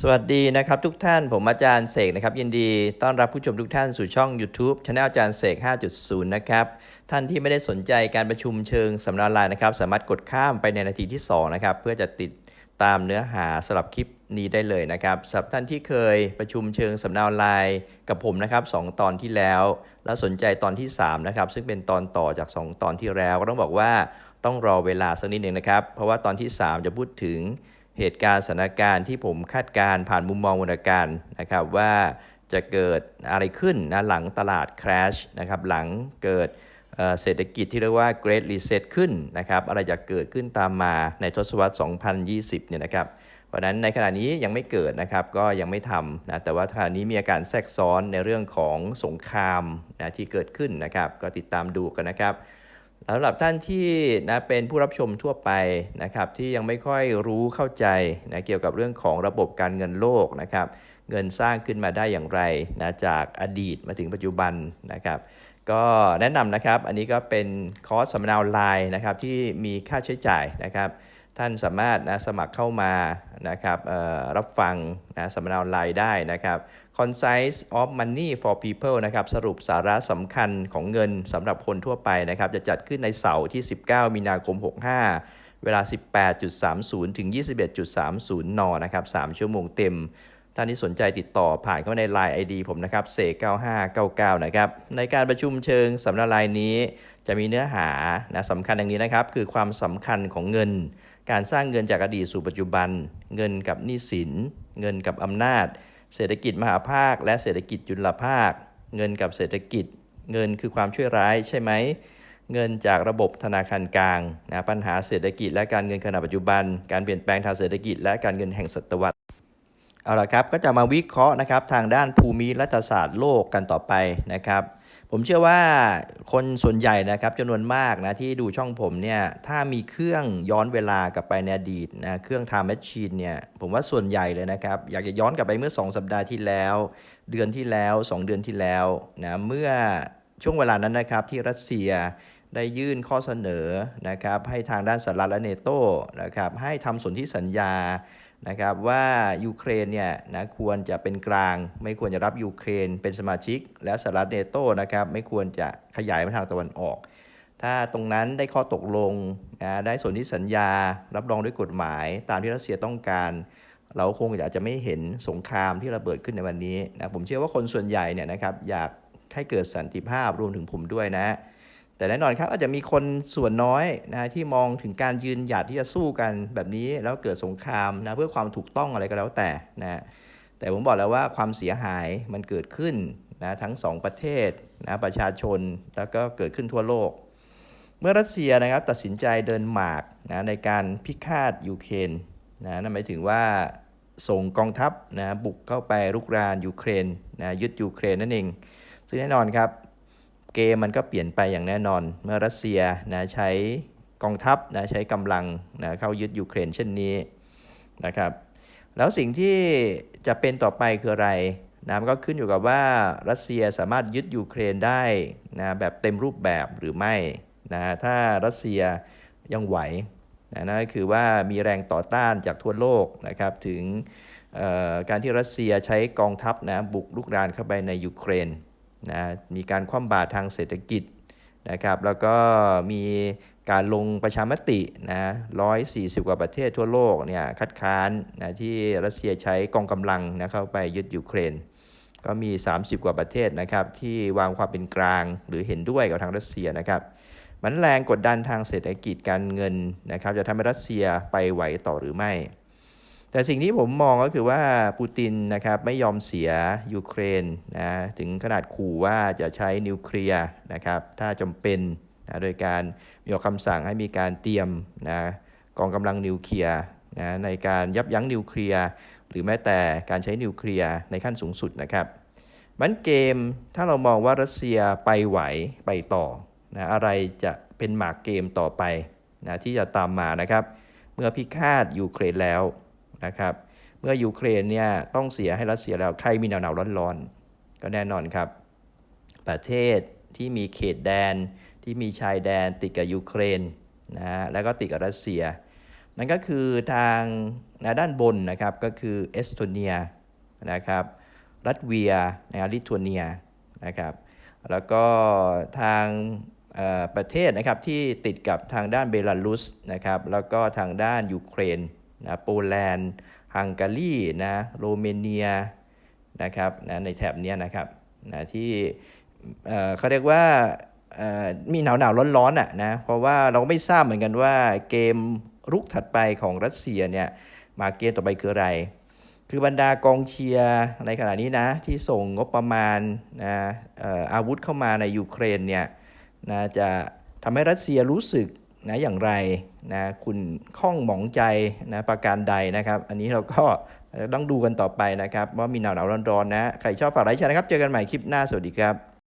สวัสดีนะครับทุกท่านผมอาจารย์เสกนะครับยินดีต้อนรับผู้ชมทุกท่านสู่ช่อง YouTube c h anel อาจารย์เสก 5.0 นะครับท่านที่ไม่ได้สนใจการประชุมเชิงสำนักไลน์นะครับสามารถกดข้ามไปในนาทีที่ 2 นะครับ เพื่อจะติดตามเนื้อหาสำหรับคลิปนี้ได้เลยนะครับสำหรับท่านที่เคยประชุมเชิงสำนักไลน์กับผมนะครับสองตอนที่แล้ว แล้วสนใจตอนที่3นะครับซึ่งเป็นตอนต่อจาก 2 ตอนที่แล้วก็ต้องบอกว่าต้องรอเวลาสักนิดหนึ่งนะครับเพราะว่าตอนที่ 3 จะพูดถึง เหตุการณ์สถานการณ์ที่ผมคาดการณ์ผ่านมุมมองวรรณการนะครับว่าจะเกิดอะไรขึ้นนะหลังตลาด crash นะครับหลังเกิดเศรษฐกิจที่เรียกว่า Great Reset ขึ้นนะครับอะไรจะเกิดขึ้นตามมาในทศวรรษ 2020 เนี่ยนะครับ เพราะฉะนั้นในขณะนี้ยังไม่เกิดนะครับก็ยังไม่ทำนะแต่ว่าขณะนี้มีอาการแทรกซ้อนในเรื่องของสงครามนะที่เกิดขึ้นนะครับ ก็ติดตามดูกันนะครับ สำหรับท่านที่นะเป็นผู้รับชมทั่วไปนะครับที่ยังไม่ค่อยรู้เข้าใจนะเกี่ยวกับเรื่องของระบบการเงินโลกนะครับเงินสร้างขึ้นมาได้อย่างไรนะจากอดีตมาถึงปัจจุบันนะครับ ก็แนะนำนะครับอันนี้ก็เป็นคอร์สสัมมนาออนไลน์นะครับที่มีค่าใช้จ่ายนะครับ ท่านสามารถนะสมัครเข้ามานะครับรับฟังนะสัมมนาออนไลน์ได้นะครับ Concise of Money for People นะครับสรุปสาระสำคัญของเงินสำหรับคนทั่วไปนะครับ จะจัดขึ้นในเสาร์ที่ 19 มีนาคม 65 เวลา 18.30 ถึง 21.30 น นะครับ 3 ชั่วโมงเต็ม ท่านที่สนใจติดต่อผ่านเข้ามาใน Line ID ผมนะครับเสก9599 นะครับ ในการประชุมเชิงสำนักลายนี้ จะมีเนื้อหานะสำคัญอย่างนี้นะครับ คือความสำคัญของเงิน การสร้างเงินจากอดีตสู่ปัจจุบัน เงินกับหนี้สิน เงินกับอำนาจ เศรษฐกิจมหาภาค และเศรษฐกิจจุลภาค เงินกับเศรษฐกิจ เงินคือความช่วยร้ายใช่ไหมเงินจากระบบธนาคารกลางนะปัญหาเศรษฐกิจและการเงินขณะปัจจุบัน การเปลี่ยนแปลงทางเศรษฐกิจและการเงินแห่งศตวรรษ เอาละครับก็จะมาวิเคราะห์นะครับทางด้านภูมิรัฐศาสตร์โลกกันต่อไปนะครับ ผมเชื่อว่าคนส่วนใหญ่นะครับจำนวนมากนะที่ดูช่องผมเนี่ยถ้ามีเครื่องย้อนเวลากลับไปในอดีตนะเครื่อง time machine เนี่ยผมว่าส่วนใหญ่เลยนะครับ อยากจะย้อนกลับไปเมื่อ 2 สัปดาห์ที่แล้ว เดือนที่แล้ว 2 เดือนที่แล้วนะเมื่อช่วงเวลานั้นนะครับที่รัสเซียได้ยื่นข้อเสนอนะครับให้ทางด้านสหรัฐและเนโตนะครับให้ทำสนธิสัญญา นะครับว่ายูเครนเนี่ยนะควรจะเป็นกลาง ไม่ควรจะรับยูเครนเป็นสมาชิก และสหรัฐเนโตนะครับไม่ควรจะขยายไปทางตะวันออก ถ้าตรงนั้นได้ข้อตกลงนะได้ส่วนที่สัญญา รับรองด้วยกฎหมาย ตามที่รัสเซียต้องการ เราคงอาจจะไม่เห็นสงครามที่ระเบิดขึ้นในวันนี้นะผมเชื่อว่าคนส่วนใหญ่เนี่ยนะครับอยากให้เกิดสันติภาพรวมถึงผมด้วยนะ แต่แน่นอนครับอาจจะมีคนส่วนน้อยนะที่มองถึงการยืนหยัดที่จะสู้กันแบบนี้แล้วเกิดสงครามนะเพื่อความถูกต้องอะไรก็แล้วแต่นะแต่ผมบอกแล้วว่าความเสียหายมันเกิดขึ้นนะทั้งสองประเทศนะประชาชนแล้วก็เกิดขึ้นทั่วโลก เมื่อรัสเซียนะครับตัดสินใจเดินหมากนะในการพิฆาตยูเครนนะนั่นหมายถึงว่าส่งกองทัพนะบุกเข้าไปรุกรานยูเครนนะยึดยูเครนนั่นเองซึ่งแน่นอนครับ เกมมันก็เปลี่ยนไปอย่างแน่นอน เมื่อรัสเซียนะใช้กองทัพนะใช้กำลังนะเข้ายึดยูเครนเช่นนี้นะครับ แล้วสิ่งที่จะเป็นต่อไปคืออะไรนะมันก็ขึ้นอยู่กับว่ารัสเซียสามารถยึดยูเครนได้นะแบบเต็มรูปแบบหรือไม่นะถ้ารัสเซียยังไหวนะนั่นก็คือว่ามีแรงต่อต้านจากทั่วโลกนะครับถึงเอ่อการที่รัสเซียใช้กองทัพนะบุกลุกรานเข้าไปในยูเครน นะมีการคว่ำบาตรทางเศรษฐกิจนะครับแล้วก็มีการลงประชามตินะ140กว่าประเทศทั่วโลกเนี่ยคัดค้านนะที่รัสเซียใช้กองกำลังนะเข้าไปยึดยูเครน ก็มี 30 กว่าประเทศนะครับที่วางความเป็นกลางหรือเห็นด้วยกับทางรัสเซียนะครับมันแรงกดดันทางเศรษฐกิจการเงินนะครับจะทำให้รัสเซียไปไหวต่อหรือไม่ แต่สิ่งที่ผมมองก็คือว่าปูตินนะครับไม่ยอมเสียยูเครนนะถึงขนาดขู่ว่าจะใช้นิวเคลียร์นะครับถ้าจำเป็นนะโดยการมีออกคำสั่งให้มีการเตรียมนะกองกำลังนิวเคลียร์นะในการยับยั้งนิวเคลียร์หรือแม้แต่การใช้นิวเคลียร์ในขั้นสูงสุดนะครับมันเกมถ้าเรามองว่ารัสเซียไปไหวไปต่อนะอะไรจะเป็นหมากเกมต่อไปนะที่จะตามมานะครับ เมื่อพิฆาตยูเครนแล้ว นะครับ เมื่อยูเครนเนี่ยต้องเสียให้รัสเซียแล้วใครมีหนาวๆร้อนๆ ก็แน่นอนครับ ประเทศที่มีเขตแดนที่มีชายแดนติดกับยูเครนนะแล้วก็ติดกับรัสเซีย นั่นก็คือทางนะด้านบนนะครับก็คือเอสโตเนียนะครับรัสเวียนะลิทัวเนียนะครับแล้วก็ทางประเทศนะครับที่ติดกับทางด้านเบลารุสนะครับแล้วก็ทางด้านยูเครน นะโปแลนด์ฮังการีนะโรเมเนียนะครับนะในแถบนี้นะครับนะที่เเขาเรียกว่ามีหนาวหนาวร้อนร้อนๆอะนะเพราะว่าเราก็ไม่ทราบเหมือนกันว่าเกมรุกถัดไปของรัสเซียเนี่ยมาเกมต่อไปคืออะไร คือบรรดากองเชียร์ในขณะนี้นะที่ส่งงบประมาณนะอาวุธเข้ามาในยูเครนเนี่ยนะจะทำให้รัสเซียรู้สึก นะอย่างไรนะคุณข้องหมองใจนะประการใดนะครับ อันนี้เราก็ต้องดูกันต่อไปนะครับ ว่ามีหนาวหนาวร้อนๆนะ ใครชอบฝากไลค์แชร์นะครับ เจอกันใหม่คลิปหน้าสวัสดีครับ